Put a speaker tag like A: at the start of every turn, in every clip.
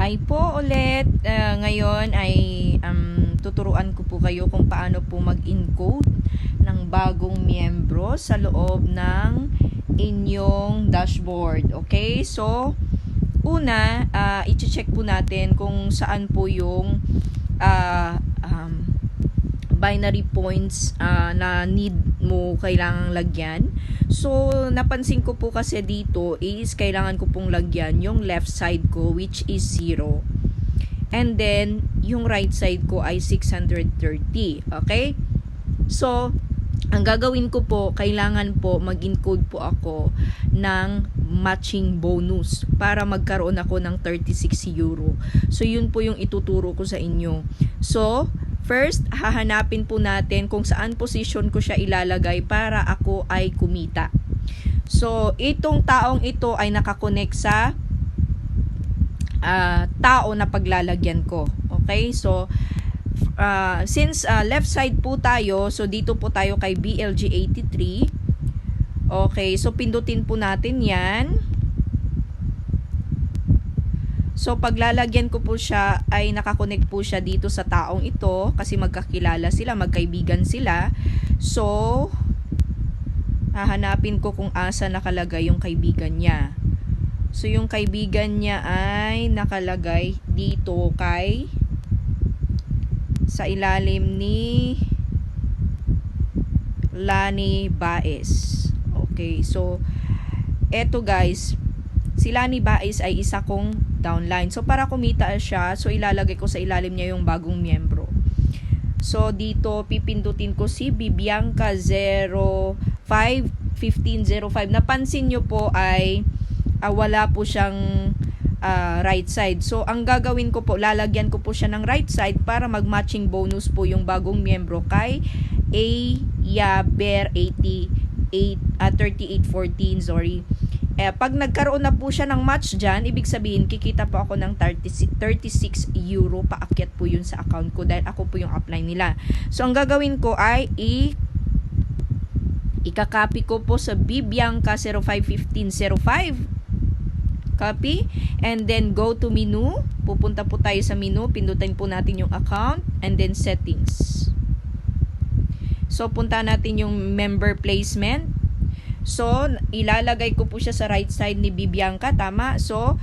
A: Hi po ulit. Ah, ngayon ay um, tuturuan ko po kayo kung paano po mag-encode ng bagong miyembro sa loob ng inyong dashboard. Okay? So, una, uh, i-check po natin kung saan po yung ah, um, binary points ah, na need mo kailangang lagyan. So, napansin ko po kasi dito is kailangan ko pong lagyan yung left side ko which is 0. And then, yung right side ko ay 630. Okay? So, ang gagawin ko po, kailangan po mag-encode po ako ng matching bonus para magkaroon ako ng 36 euro. So, yun po yung ituturo ko sa inyo. So, First, hahanapin po natin kung saan position ko siya ilalagay para ako ay kumita. So, itong taong ito ay nakakonect sa uh, tao na paglalagyan ko. Okay? So, uh, since uh, left side po tayo, so dito po tayo kay BLG83. Okay, so pindutin po natin yan. So, paglalagyan ko po siya, ay nakakonect po siya dito sa taong ito kasi magkakilala sila, magkaibigan sila. So, hahanapin ko kung asa nakalagay yung kaibigan niya. So, yung kaibigan niya ay nakalagay dito kay sa ilalim ni Lani Baez. Okay, so, eto guys, si Lani Baez ay isa kong downline. So, para kumita siya, so ilalagay ko sa ilalim niya yung bagong miyembro. So, dito, pipindutin ko si Bibianca 051505. Napansin nyo po ay uh, wala po siyang uh, right side. So, ang gagawin ko po, lalagyan ko po siya ng right side para mag-matching bonus po yung bagong miyembro kay A. Yaber 88, uh, 3814, sorry. Eh, pag nagkaroon na po siya ng match dyan, ibig sabihin, kikita po ako ng 30, 36 euro paakyat po yun sa account ko dahil ako po yung upline nila. So, ang gagawin ko ay i ikakopy ko po sa Bibianca 051505 copy. And then go to menu. Pupunta po tayo sa menu. Pindutin po natin yung account. And then settings. So punta natin yung member placement So, ilalagay ko po siya sa right side ni Bibianca, tama? So,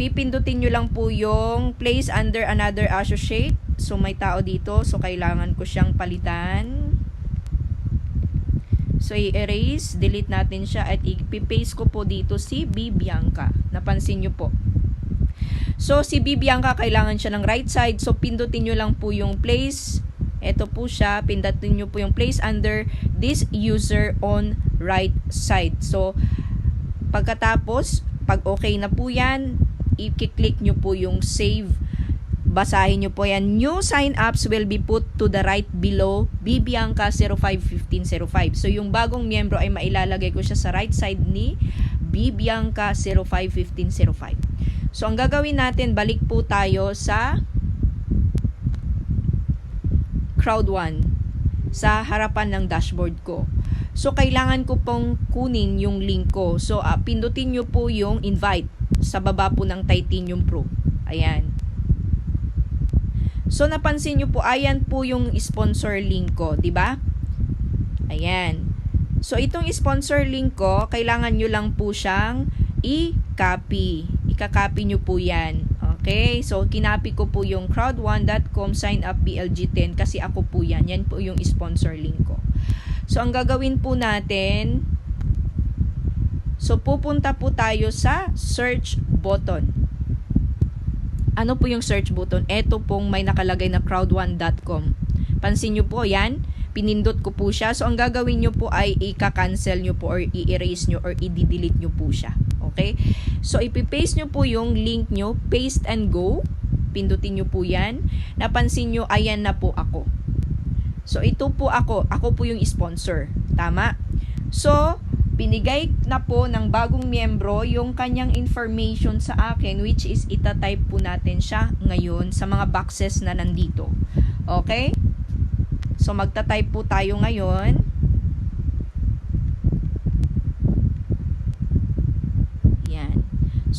A: pipindutin nyo lang po yung place under another associate. So, may tao dito. So, kailangan ko siyang palitan. So, i-erase, delete natin siya at i-paste ko po dito si Bibianca. Napansin nyo po. So, si Bibianca kailangan siya ng right side. So, pindutin nyo lang po yung place ito po siya, pindutin nyo po yung place under this user on right side. So, pagkatapos, pag okay na po yan, i-click nyo po yung save. Basahin nyo po yan. New sign-ups will be put to the right below Bibianca 051505. So, yung bagong miyembro ay mailalagay ko siya sa right side ni Bibianca 051505. So, ang gagawin natin, balik po tayo sa crowd 1 sa harapan ng dashboard ko. So, kailangan ko pong kunin yung link ko. So, uh, pindutin nyo po yung invite sa baba po ng Titanium Pro. Ayan. So, napansin nyo po, ayan po yung sponsor link ko. ba? Diba? Ayan. So, itong sponsor link ko, kailangan nyo lang po siyang i-copy. Ika-copy nyo po yan. Okay, so kinapi ko po yung crowd1.com sign up BLG10 kasi ako po yan. Yan po yung sponsor link ko. So ang gagawin po natin, so pupunta po tayo sa search button. Ano po yung search button? Ito pong may nakalagay na crowd1.com. Pansin nyo po yan, pinindot ko po siya. So ang gagawin nyo po ay i-cancel nyo po or i-erase nyo or i-delete nyo po siya. Okay? So, ipipaste nyo po yung link nyo, paste and go. Pindutin nyo po yan. Napansin nyo, ayan na po ako. So, ito po ako. Ako po yung sponsor. Tama? So, binigay na po ng bagong miyembro yung kanyang information sa akin which is itatype po natin siya ngayon sa mga boxes na nandito. Okay? So, magta-type po tayo ngayon.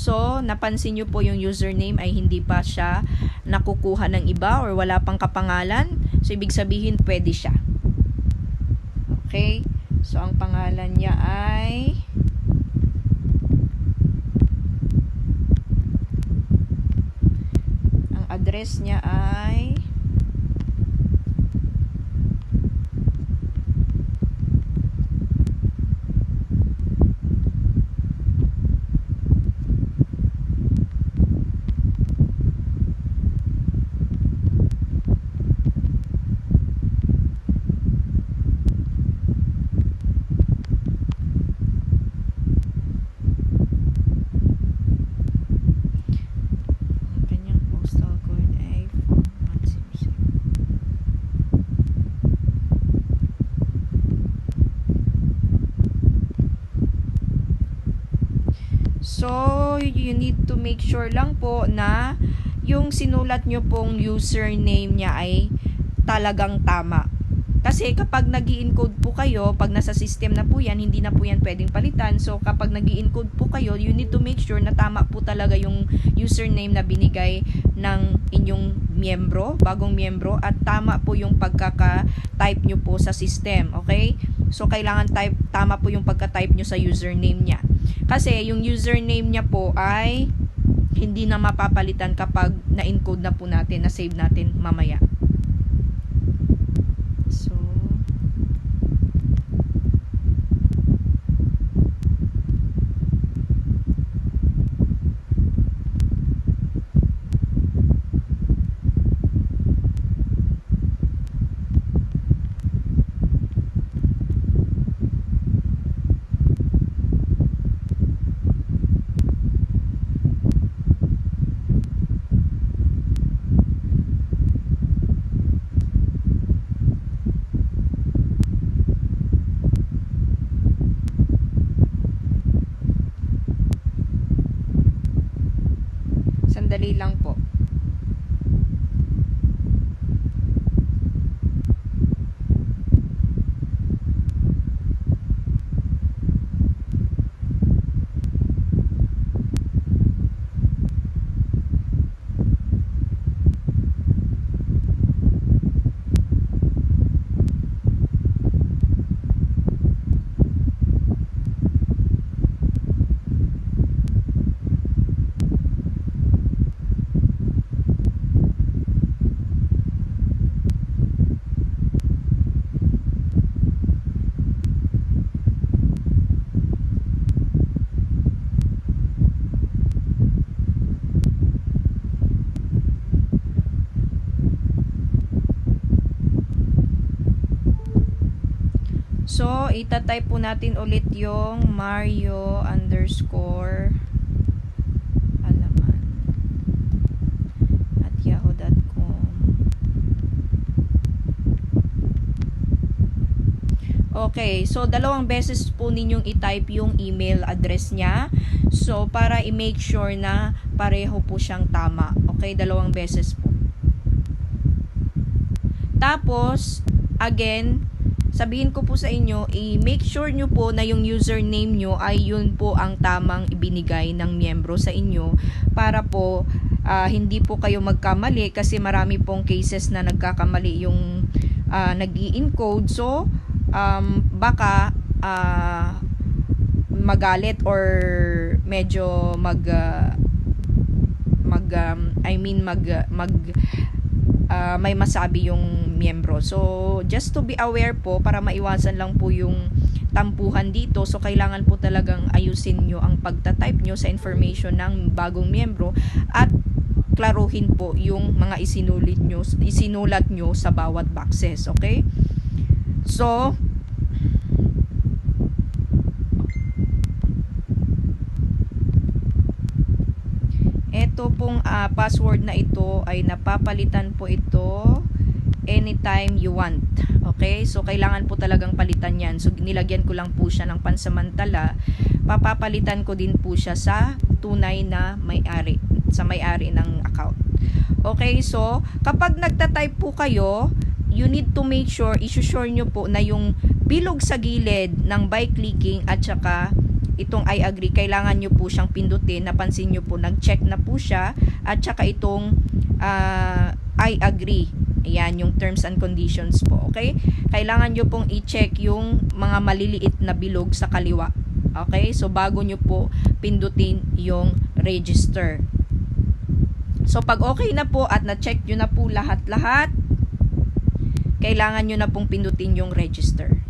A: So, napansin nyo po yung username ay hindi pa siya nakukuha ng iba or wala pang kapangalan. So, ibig sabihin pwede siya. Okay? So, ang pangalan niya ay ang address niya ay ang kanyang postal code ay 4107. So, you need to make sure lang po na yung sinulat nyo pong username niya ay talagang tama. Kasi kapag nag encode po kayo, pag nasa system na po yan, hindi na po yan pwedeng palitan. So, kapag nag encode po kayo, you need to make sure na tama po talaga yung username na binigay ng inyong miyembro, bagong miyembro, at tama po yung pagkaka-type nyo po sa system. Okay? So, kailangan type, tama po yung pagka-type nyo sa username niya. Kasi, yung username niya po ay hindi na mapapalitan kapag na-encode na po natin, na-save natin mamaya. So, sandali lang po. So, itatype po natin ulit yung Mario underscore alaman at yahoo.com Okay, so dalawang beses po ninyong i-type yung email address niya. So, para i-make sure na pareho po siyang tama. Okay, dalawang beses po. Tapos, again, sabihin ko po sa inyo, i-make sure nyo po na yung username nyo ay yun po ang tamang ibinigay ng miyembro sa inyo para po ah, hindi po kayo magkamali kasi marami pong cases na nagkakamali yung uh, nag encode So, um, baka ah, magalit or medyo mag ah, mag um, I mean mag mag ah, may masabi yung miyembro. So, just to be aware po, para maiwasan lang po yung tampuhan dito. So, kailangan po talagang ayusin nyo ang pagta-type nyo sa information ng bagong miyembro at klaruhin po yung mga isinulit nyo, isinulat nyo sa bawat boxes. Okay? So, Ito pong ah, password na ito ay napapalitan po ito anytime you want. Okay? So, kailangan po talagang palitan yan. So, nilagyan ko lang po siya ng pansamantala. Papapalitan ko din po siya sa tunay na may-ari, sa may-ari ng account. Okay? So, kapag nagta-type po kayo, you need to make sure, isusure nyo po na yung bilog sa gilid ng by clicking at saka itong I agree, kailangan nyo po siyang pindutin. Napansin nyo po, nag-check na po siya. At saka itong uh, I agree. Ayan, yung terms and conditions po. Okay? Kailangan nyo pong i-check yung mga maliliit na bilog sa kaliwa. Okay? So, bago nyo po pindutin yung register. So, pag okay na po at na-check nyo na po lahat-lahat, kailangan nyo na pong pindutin yung register.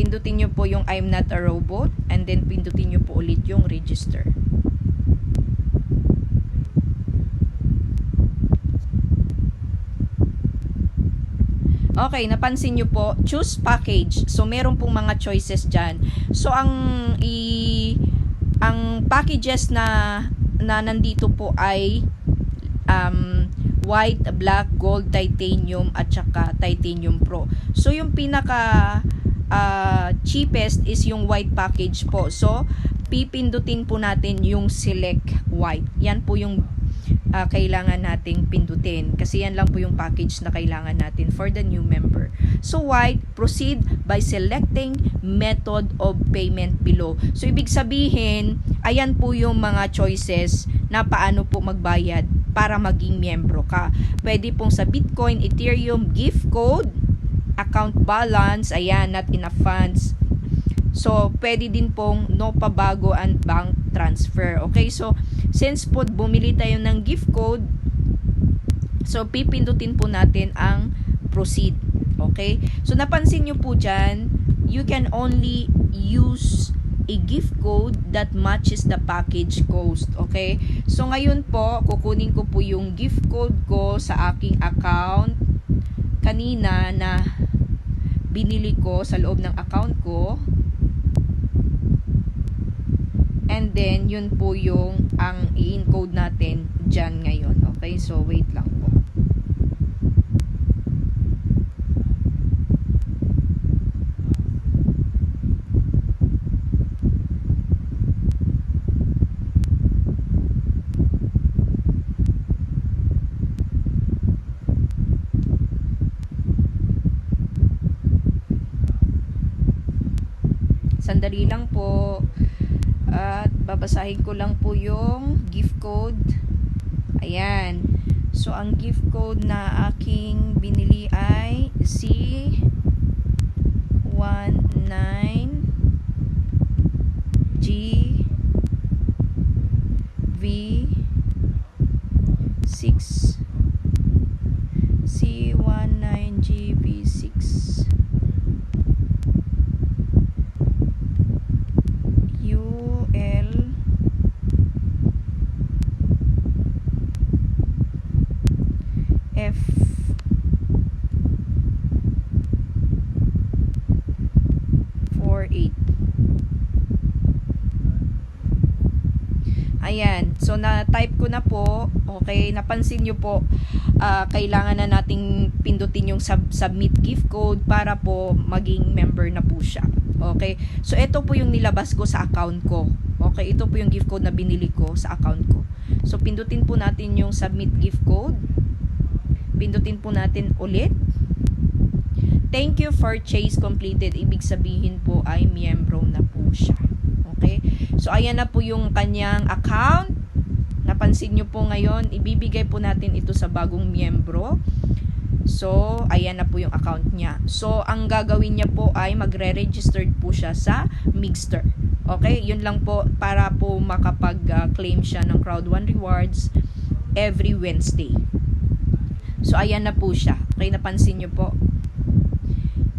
A: Pindutin nyo po yung I'm not a robot and then pindutin nyo po ulit yung register. Okay, napansin nyo po, choose package. So, meron pong mga choices dyan. So, ang i ang packages na na nandito po ay um, white, black, gold, titanium at saka titanium pro. So, yung pinaka uh, cheapest is yung white package po. So, pipindutin po natin yung select white. Yan po yung uh, kailangan nating pindutin. Kasi yan lang po yung package na kailangan natin for the new member. So, white, proceed by selecting method of payment below. So, ibig sabihin, ayan po yung mga choices na paano po magbayad para maging miyembro ka. Pwede pong sa Bitcoin, Ethereum, gift code, account balance, ayan, not enough funds. So, pwede din pong no pabago and bank transfer. Okay, so, since po bumili tayo ng gift code, so, pipindutin po natin ang proceed. Okay? So, napansin nyo po dyan, you can only use a gift code that matches the package cost. Okay? So, ngayon po, kukunin ko po yung gift code ko sa aking account kanina na binili ko sa loob ng account ko. And then, yun po yung ang i-encode natin dyan ngayon. Okay? So, wait lang po. Sandali lang po. At babasahin ko lang po yung gift code. Ayan. So, ang gift code na aking binili ay C19 So, na-type ko na po. Okay. Napansin nyo po, uh, kailangan na nating pindutin yung sub submit gift code para po maging member na po siya. Okay. So, ito po yung nilabas ko sa account ko. Okay. Ito po yung gift code na binili ko sa account ko. So, pindutin po natin yung submit gift code. Pindutin po natin ulit. Thank you for chase completed. Ibig sabihin po ay miyembro na po siya. Okay? So, ayan na po yung kanyang account. Napansin nyo po ngayon, ibibigay po natin ito sa bagong miyembro. So, ayan na po yung account niya. So, ang gagawin niya po ay magre-registered po siya sa Mixter. Okay? Yun lang po para po makapag-claim siya ng Crowd1 Rewards every Wednesday. So, ayan na po siya. Okay, napansin nyo po.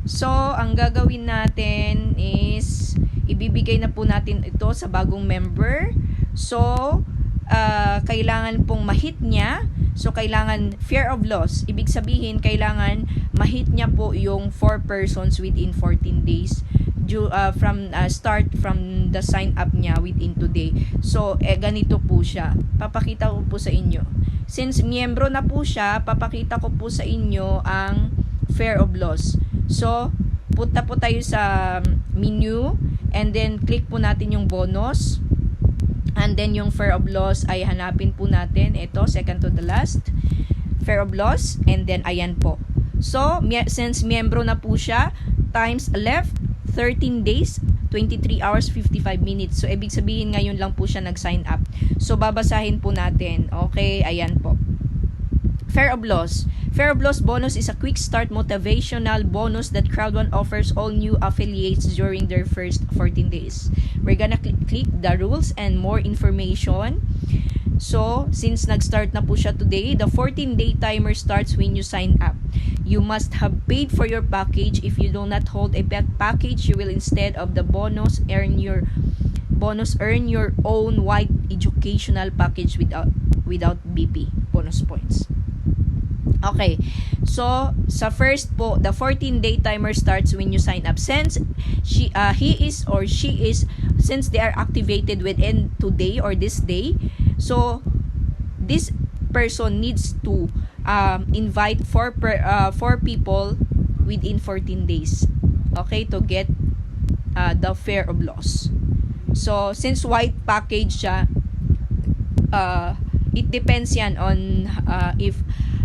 A: So, ang gagawin natin is ibibigay na po natin ito sa bagong member. So, uh, kailangan pong mahit niya. So, kailangan fear of loss. Ibig sabihin, kailangan mahit niya po yung 4 persons within 14 days due, uh, from uh, start from the sign up niya within today. So, eh, ganito po siya. Papakita ko po sa inyo. Since miyembro na po siya, papakita ko po sa inyo ang fear of loss. So, punta po tayo sa menu and then click po natin yung bonus. And then yung fear of loss ay hanapin po natin. Ito, second to the last. Fear of loss. And then, ayan po. So, since miyembro na po siya, times left, 13 days, 23 hours, 55 minutes. So, ibig sabihin ngayon lang po siya nag-sign up. So, babasahin po natin. Okay, ayan po. Fair of Loss. Fair of Loss bonus is a quick start motivational bonus that Crowd1 offers all new affiliates during their first 14 days. We're gonna cl- click the rules and more information. So, since nag-start na po siya today, the 14-day timer starts when you sign up. You must have paid for your package. If you do not hold a pet package, you will instead of the bonus earn your bonus earn your own white educational package without without BP bonus points. Okay. So, sa first po, the 14-day timer starts when you sign up. Since she, uh, he is or she is, since they are activated within today or this day, so, this person needs to um, invite four, per, uh, four people within 14 days. Okay, to get uh, the fair of loss. So, since white package siya, uh, it depends yan on uh, if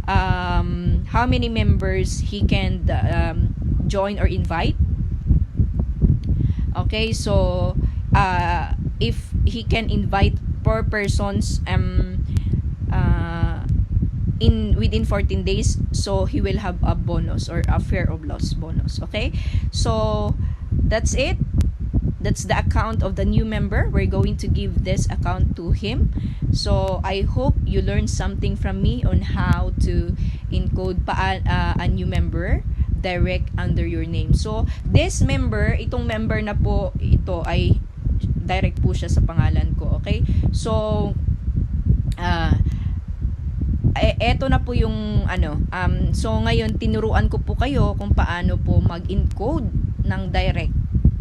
A: um, how many members he can um, join or invite. Okay, so uh, if he can invite four persons um, uh, in within 14 days, so he will have a bonus or a fair of loss bonus. Okay, so that's it. That's the account of the new member. We're going to give this account to him. So I hope you learned something from me on how to encode pa uh, a new member direct under your name. So this member, itong member na po ito ay direct po siya sa pangalan ko. Okay? So ah eh, eto na po yung ano um so ngayon tinuruan ko po kayo kung paano po mag-encode ng direct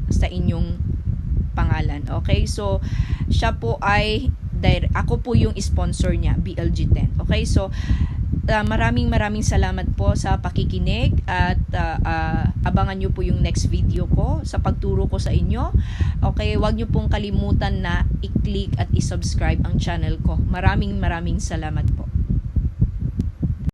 A: sa inyong pangalan. Okay? So, siya po ay ako po yung sponsor niya, BLG10. Okay? So, uh, maraming maraming salamat po sa pakikinig at uh, uh, abangan nyo po yung next video ko sa pagturo ko sa inyo. Okay, wag nyo pong kalimutan na i-click at i-subscribe ang channel ko. Maraming maraming salamat po.